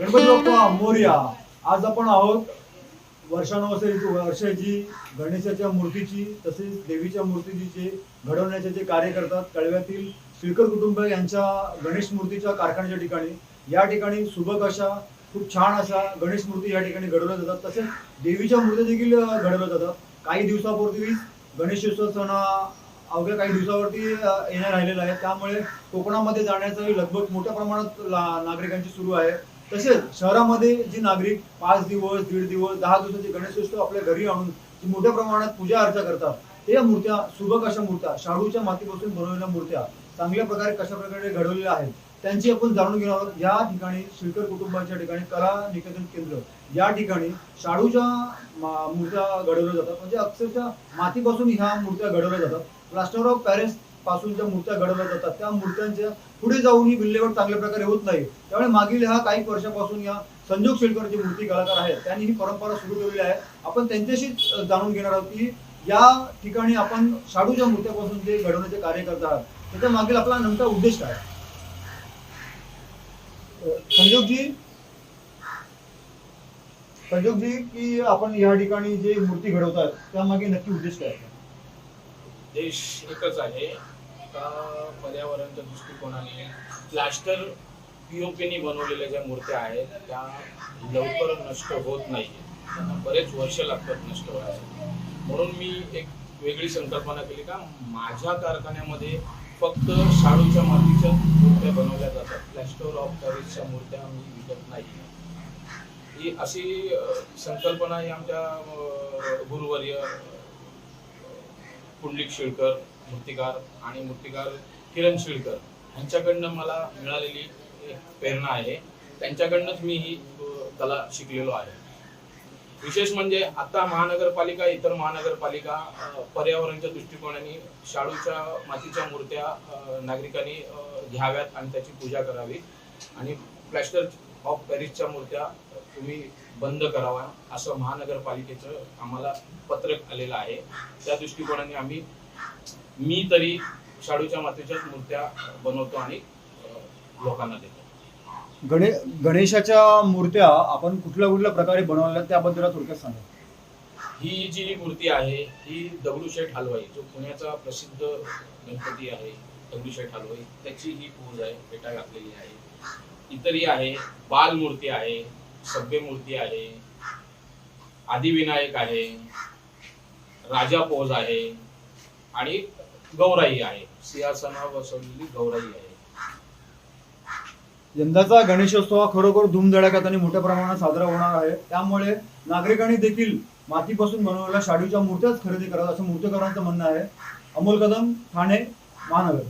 मोर्या. आज आपण आहोत वर्षानुवर्षाची वर्षाची गणेशाच्या मूर्तीची तसेच देवीच्या मूर्तीची जे घडवण्याचे जे कार्य करतात कळव्यातील श्रीकर कुटुंब यांच्या गणेश मूर्तीच्या कारखान्याच्या ठिकाणी. या ठिकाणी सुबक अशा खूप छान अशा गणेश मूर्ती या ठिकाणी घडवल्या जातात. तसेच देवीच्या मूर्ती देखील घडवल्या जातात. काही दिवसापूर्वीच गणेशोत्सव सण अवघ्या काही दिवसावरती येण्या येणार राहिलेला आहे. त्यामुळे कोकणामध्ये जाण्याचं लगभग मोठ्या प्रमाणात नागरिकांची सुरू आहे. तसेच शहरामध्ये जे नागरिक पाच दिवस दीड दिवस दहा दिवसाचे गणेशोत्सव आपल्या घरी आणून जी मोठ्या प्रमाणात पूजा अर्चा करतात त्या या मूर्त्या सुबक अशा मूर्त्या शाडूच्या मातीपासून बनवलेल्या मूर्त्या चांगल्या प्रकारे कशा प्रकारे घडवलेल्या आहेत त्यांची आपण जाणून घेणार आहोत. या ठिकाणी श्रीकर कुटुंबाच्या ठिकाणी कला निकेतन केंद्र या ठिकाणी शाडूच्या मूर्त्या घडवल्या जातात. म्हणजे अक्षरशः मातीपासून ह्या मूर्त्या घडवल्या जातात. प्लास्टर ऑफ पॅरिस पासून ज्या मूर्त्या घडवल्या जातात त्या मूर्त्यांच्या पुढे जाऊन ही विल्हेवाट चांगल्या प्रकारे होत नाही. त्यामुळे मागील ह्या काही वर्षापासून या संजोग शेलकर जे मूर्ती कलाकार आहेत त्यांनी ही परंपरा सुरू केलेली आहे. आपण त्यांच्याशी जाणून घेणार आहोत की या ठिकाणी आपण शाडूच्या मूर्त्यापासून जे घडवण्याचे कार्य करत आहात त्याच्या मागील आपला नेमका उद्देश काय संजोगजी? संजोगजी की आपण या ठिकाणी जे मूर्ती घडवतात त्यामागे नक्की उद्देश काय उद्देश एकच आहे. का पर्यावरणच्या दृष्टिकोनाने प्लास्टर पीओपीनी बनवलेल्या ज्या मूर्त्या आहेत त्या लवकर नष्ट होत नाही त्यांना बरेच वर्ष लागतात नष्ट व्हायला म्हणून मी एक वेगळी संकल्पना केली का माझ्या कारखान्यामध्ये फक्त शाडूच्या मातीच्या मूर्त्या बनवल्या जातात. प्लॅस्टर ऑफ पॅरिसच्या मूर्त्या मी विकत नाही. ही अशी संकल्पना ही आमच्या गुरुवर्य पुंडलिक शिळकर मूर्तिकार आणि मूर्तिकार किरण शिळकर यांच्याकडनं मला मिळालेली प्रेरणा आहे. त्यांच्याकडनंच मी ही कला शिकलेलो आहे. विशेष म्हणजे आता महानगरपालिका इतर महानगरपालिका पर्यावरणच्या दृष्टिकोनाने शाडूच्या मातीच्या मूर्त्या नागरिकांनी घ्याव्यात आणि त्याची पूजा करावी. आणि प्लॅस्टर ऑफ पॅरिसच्या मूर्त्या तुम्ही बंद करावा असं महानगरपालिकेचं आम्हाला पत्रक आलेलं आहे. त्या दृष्टिकोनाने आम्ही मी तरी शाडूच्या मातीच्याच मूर्त्या बनवतो आणि लोकांना देतो. गणे गणेशाच्या मूर्त्या आपण कुठल्या कुठल्या प्रकारे बनवल्या त्याबद्दल थोडक्यात सांगा. ही जी मूर्ती आहे ही दगडूशेठ हलवाई जो पुण्याचा प्रसिद्ध गणपती आहे दगडूशेठ हलवाई त्याची ही पूज आहे पेटा घातलेली आहे. इतरही आहे बाल मूर्ती आहे सभ्य मूर्ती आहे आदिविनायक आहे राजा पोज आहे आणि गौराई आहे. सिंहासनावर बसवलेली गौराई आहे. यंदाचा गणेशोत्सव हा खरोखर धूमधडाक्यात आणि मोठ्या प्रमाणात साजरा होणार आहे. त्यामुळे नागरिकांनी देखील मातीपासून बनवलेल्या शाडूच्या मूर्त्याच खरेदी कराव्यात असं मूर्तीकारांचं म्हणणं आहे. अमोल कदम ठाणे महानगर.